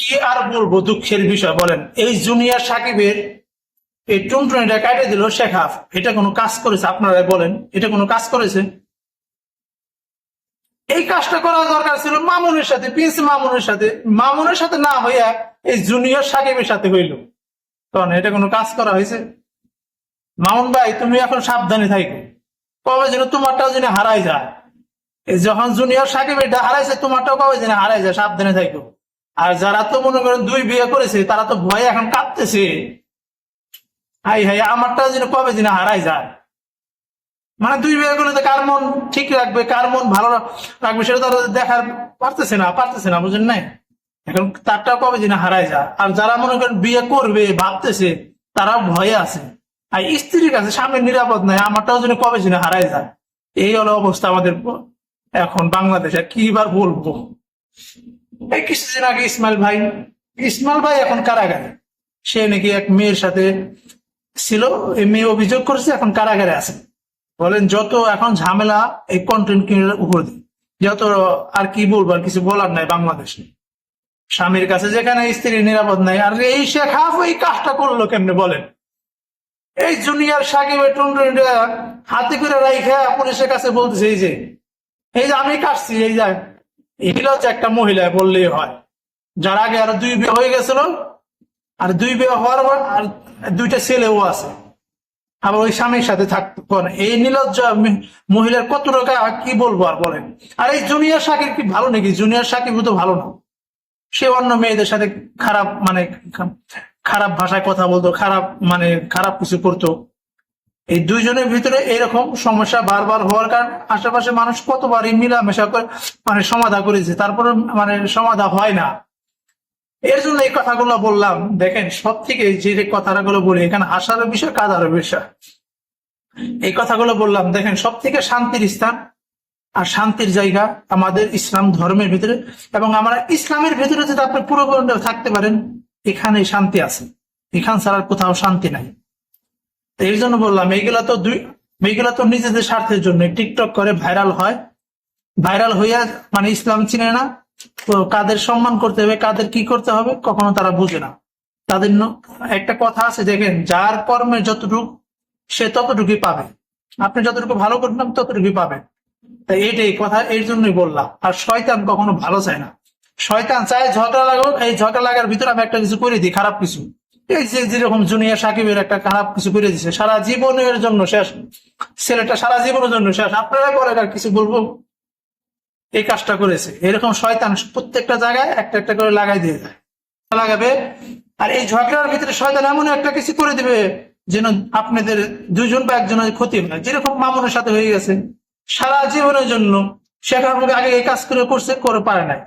কি আর বলব দুঃখের বিষয় বলেন? এই জুনিয়র সাকিবের এই টুনটুনিটা কাটে দিল শেখাফ এটা কোনো কাজ করেছে? আপনারা বলেন, এটা কোনো কাজ করেছে? এই কাজটা করা দরকার ছিল মামুনের সাথে, প্রিন্স মামুনের সাথে। মামুনের সাথে না হইয়া এই জুনিয়র সাকিবের সাথে হইল। কারণ এটা কোনো কাজ করা হয়েছে? মামুন ভাই, তুমি এখন সাবধানে থাকো কবে যেন তোমারটাও যেন হারাই যায়। যখন জুনিয়র সাকিব এটা হারাইছে, তোমারটাও কবে যেন হারাই যায়? সাবধানে থাকো আর যারা তো মনে করেন দুই বিয়ে করেছে, তারা তো ভয়ে এখন কাঁদতেছে। হাই হাই আমারটাও যেন কবে যেন হারাই যায়। মানে দুই বিয়ে করলে তো কার মন ঠিক রাখবে, কার মন ভালো রাখবে সেটা তো দেখার পারতেছে না পারতেছে না বুঝেন নাই? এখন তারটা কবে যেন হারাই যায়। আর যারা মনে করেন বিয়ে করবে, ভাবতেছে তারা ভয়ে আছে। আর স্ত্রীর কাছে স্বামীর নিরাপদ নাই, আমারটাও যেন কবে যেন হারাই যায়। এই হলো অবস্থা আমাদের এখন বাংলাদেশে কি বার বলব? এই কিছুদিন আগে ইসমাইল ভাই ইসমাইল ভাই এখন কারাগারে। সে নাকি এক মেয়ের সাথে ছিল, এই মেয়ে অভিযোগ করেছে এখন কারাগারে আছে। বলেন, যত এখন ঝামেলা, এই কন্টেন্ট ক্রিয়েটার উপর দিয়ে। যত আর কি বলব, আর কিছু বলার নাই বাংলাদেশে। স্বামীর কাছে যেখানে স্ত্রী নিরাপদ নাই, আর এই শেখ হাফ এই কাজটা করল কেমনে বলেন? এই জুনিয়র সাকিব টুনটুনিটা হাতে করে রাইখা পুলিশের কাছে বলতেছে, এই যে এই যে আমি কাটছি, এই যে এগুলো হচ্ছে একটা মহিলা বললেই হয়। যার আগে আরও দুই বিয়ে হয়ে গেছিল, আর দুই বিয়ে হওয়ার পর আর দুইটা ছেলেও আছে। আবার ওই স্বামীর সাথে থাকতো। এই নিলজ্জ মহিলার কত টাকা কি বলব আর বলেন। আর এই জুনিয়র সাকিব কি ভালো নাকি? জুনিয়র সাকিব তো ভালো না। সে অন্য মেয়েদের সাথে খারাপ মানে খারাপ ভাষায় কথা বলতো, খারাপ মানে খারাপ কিছু করতো। এই দুইজনের ভিতরে এরকম সমস্যা বারবার হওয়ার কারণে আশেপাশে মানুষ কতবারই মিলামেশা করে মানে সমাধা করেছে। তারপরে মানে সমাধা হয় না। এর জন্য এই কথাগুলো বললাম। দেখেন সব থেকে যে কথাগুলো বলি, এখানে হাসারও বিষয়, কাদারও বিষয়। এই কথাগুলো বললাম। দেখেন সব থেকে শান্তির স্থান আর শান্তির জায়গা আমাদের ইসলাম ধর্মের ভিতরে এবং আমরা ইসলামের ভিতরে যদি আপনি পুরো থাকতে পারেন এখানে শান্তি আছে। এখান ছাড়া কোথাও শান্তি নাই। এই জন্য বললাম, এইগুলা তো দুই এইগুলা তো নিজেদের স্বার্থের জন্য। টিকটক করে ভাইরাল হয়। ভাইরাল হইয়া মানে ইসলাম চিনে না। কাদের সম্মান করতে হবে, কাদের কি করতে হবে, কখনো তারা বুঝে না। তাদের একটা কথা আছে, দেখেন, যার কর্মে যতটুকু, সে ততটুকুই পাবে। আপনি যতটুকু ভালো করবেন ততটুকুই পাবেন। তাই এইটাই কথা এর জন্যই বললাম। আর শয়তান কখনো ভালো চায় না। শয়তান চায় ঝগড়া লাগুক, এই ঝগড়া লাগার ভিতরে আমি একটা কিছু করে দিই, খারাপ কিছু। এই যে যেরকম জুনিয়র সাকিবের একটা খারাপ কিছু করে দিছে, সারা জীবনের জন্য শেষ। ছেলেটা সারা জীবনের জন্য শেষ। আপনারা করে আর কিছু বলব? এই কাজটা করেছে। এরকম শয়তান প্রত্যেকটা জায়গায় একটা একটা করে লাগাই দিয়ে যায়। লাগাবে। আর এই ঝগড়ার ভিতরে শয়তান এমন একটা কিছু করে দিবে যেন আপনাদের দুজন বা একজনের ক্ষতি হয়। যেরকম মামুনের সাথে হয়ে গেছে। সারা জীবনের জন্য শেখার মুখে আগে এই কাজ করে করছে, করে পারে নাই।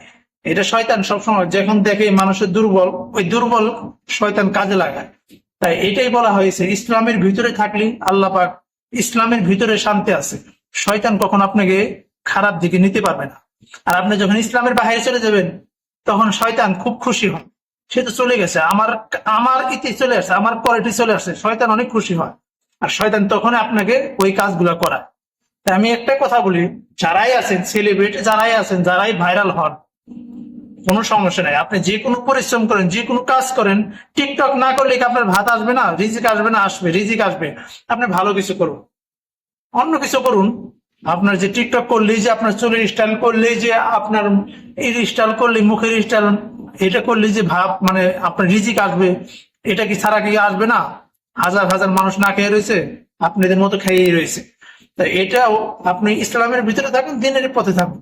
এটা শয়তান সবসময় যখন দেখে মানুষের দুর্বল, ওই দুর্বল শয়তান কাজে লাগায়। তাই এটাই বলা হয়েছে, ইসলামের ভিতরে থাকলে আল্লাহ পাক ইসলামের ভিতরে শান্তি আছে। শয়তান কখন আপনাকে খারাপ দিকে নিতে পারবে না। আর আপনি যখন ইসলামের বাইরে চলে যাবেন, তখন শয়তান খুব খুশি হয়। সে তো চলে গেছে, আমার আমার ইতি চলে আসছে, আমার কোয়ালিটি চলে আসছে, শয়তান অনেক খুশি হয়। আর শয়তান তখন আপনাকে ওই কাজগুলো করায়। তাই আমি একটা কথা বলি, যারাই আছেন সেলিব্রিটি যারাই আছেন, যারাই ভাইরাল হন কোনো সমস্যা নাই। আপনি যে কোনো পরিশ্রম করেন যে কোনো কাজ করেন, টিকটক না করলে কি আপনার ভাত আসবে না? রিজিক আসবে না? আসবে, রিজিক আসবে। আপনি ভালো কিছু করুন। অন্য কিছু করুন। আপনার যে টিকটক করলেই যে আপনার চুলের স্টাইল করলেই যে আপনার এই স্টাইল করলে মুখের স্টাইল এটা করলে যে ভাব মানে আপনার রিজিক আসবে, এটা কি ছাড়া কি আসবে না? হাজার হাজার মানুষ না খেয়ে রয়েছে আপনাদের মতো খেয়েই রয়েছে। তা এটাও আপনি ইসলামের ভিতরে থাকুন, দিনের পথে থাকুন।